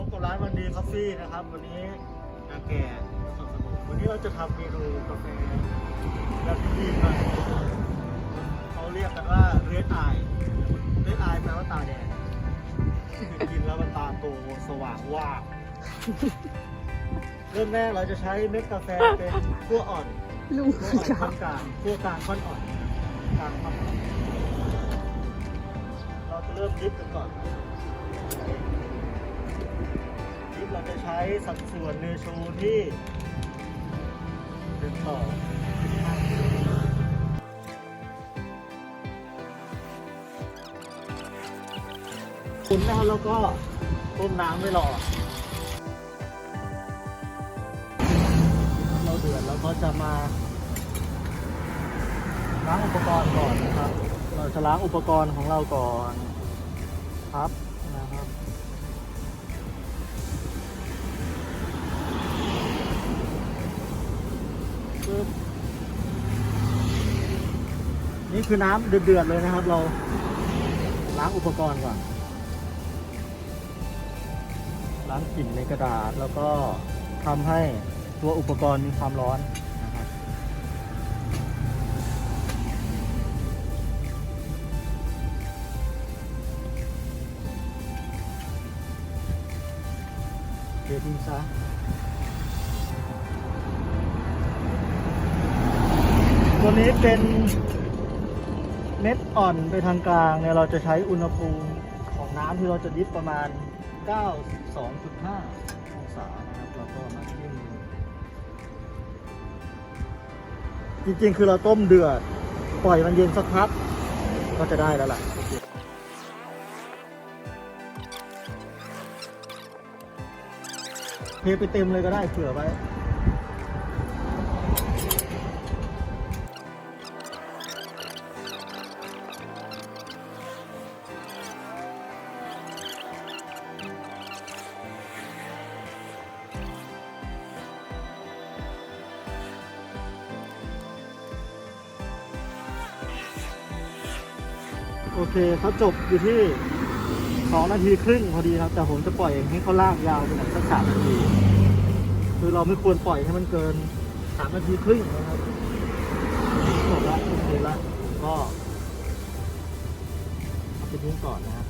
พบกับร้านวันดีคอฟฟี่นะครับ วันนี้นาแก่สดสนุวันนี้เราจะทำเมนูกาแฟแบบดีๆหน่อยเขาเรียกกันว่าเรดไอเรดไอแปลว่าตาแดงกินแล้วมันตาโตสว่างว่าเริ่มแรกเราจะใช้เม็ดกาแฟเป็นขั้วอ่อนลุงขั้วอ่อนกลางขั้วกลางขั้นอ่อนกลางขั้นอ่อนเราจะเริ่มดิฟกันก่อน ช้สัดส่วนเนโชที่เป็นต่อคุณนะครับแล้วก็ต้มน้ำไว้รอเราเดือดแล้วก็จะมาล้างอุปกรณ์ก่อนนะครับ เราจะล้างอุปกรณ์ของเราก่อนครับ ปึ๊บนี่คือน้ำเดือดๆเลยนะครับ เราล้างอุปกรณ์ก่อน ล้างกลิ่นในกระดาษแล้วก็ทำให้ตัวอุปกรณ์มีความร้อนนะครับเททิ้งซะ ตัวนี้เป็นเม็ดอ่อนไปทางกลางเนี่ยเราจะใช้อุณหภูมิของน้ำที่เราจะดิฟประมาณ 92.5 องศานะครับแล้วก็มาที่มือจริง ๆ คือเราต้มเดือด ปล่อยมันเย็นสักพัก ก็จะได้แล้วล่ะเทไปเต็มเลยก็ได้เผื่อไว้ โอเคเขาจบอยู่ที่สองนาทีครึ่งพอดีครับ แต่ผมจะปล่อยให้เขาลากยาวไปหน่อยสักสามนาทีคือเราไม่ควรปล่อยให้มันเกินสามนาทีครึ่งนะครับจบละโอเคละก็เอาไปทิ้งก่อนนะครับ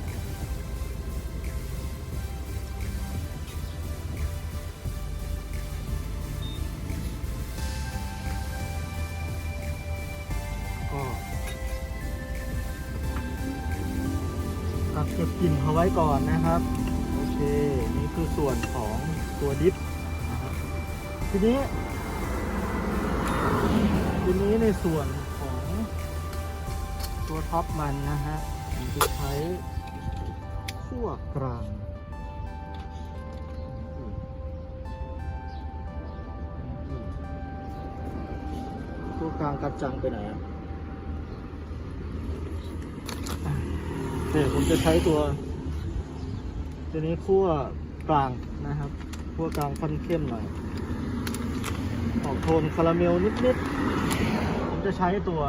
เก็บกลิ่นเขาไว้ก่อนนะครับ โอเค นี่คือส่วนของตัวดิฟนะครับทีนี้ ทีนี้ในส่วนของตัวท็อปมันนะฮะผมจะใช้ขั้วกลางขั้วกลางกัดจังไปไหนอะ เดี๋ยวผมจะใช้ตัว ตัวนี้ขั้วกลางนะครับขั้วกลางค่อนเข้มหน่อย ออกโทนคาราเมลนิดๆ ผมจะใช้ตัว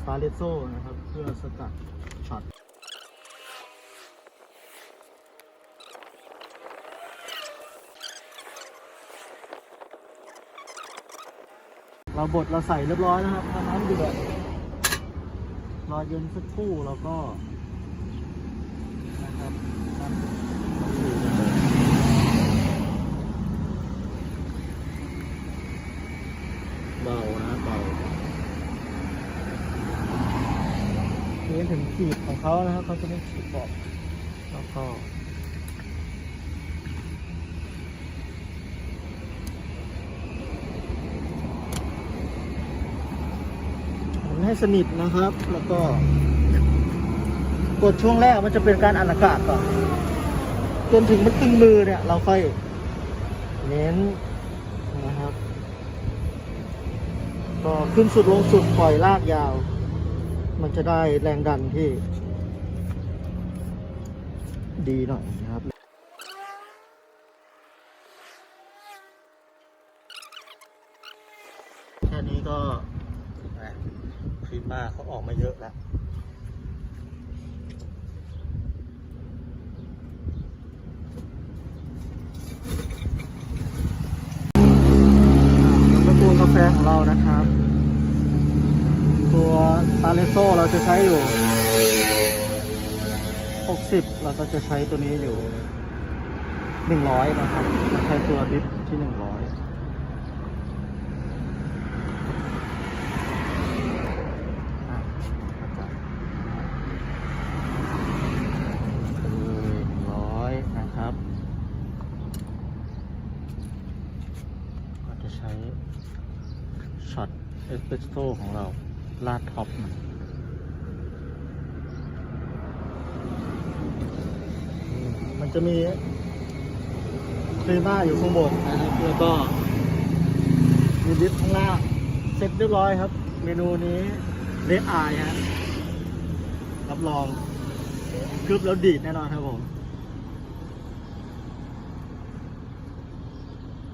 สตาร์เลโซนะครับ เพื่อสกัดช็อตเราบดเราใส่เรียบร้อยนะครับน้ำเดือดรอเย็นสักครู่แล้วก็ นะครับน้ำ เบานะเบาเน้นถึงขีดของเขานะครับเขาจะไม่ขีดบอกแล้วก็หมุนให้สนิทนะครับ แล้วก็ กดช่วงแรกมันจะเป็นการอัดอากาศก่อนจนถึงมันตึงมือเนี่ย เราค่อยเน้นนะครับ ก็ขึ้นสุดลงสุดปล่อยลากยาว มันจะได้แรงดันที่ ดีหน่อยนะครับแค่นี้ก็ครีมมาเขาออกมาเยอะแล้วกาแฟของเรานะครับ ตัวซาเลโซเราจะใช้อยู่ 60 เราก็จะใช้ตัวนี้อยู่ 100 นะครับเราใช้ตัวดิฟที่ 100ใช้ช็อตเอสเปรสโซของเรา ลาดท็อปมันมันจะมีครีม่าอยู่ข้างบนนะครับ แล้วก็มีดิฟข้างล่างเสร็จเรียบร้อยครับ เมนูนี้เรดอายฮะรับรองกรึบแล้วดีดแน่นอนครับผม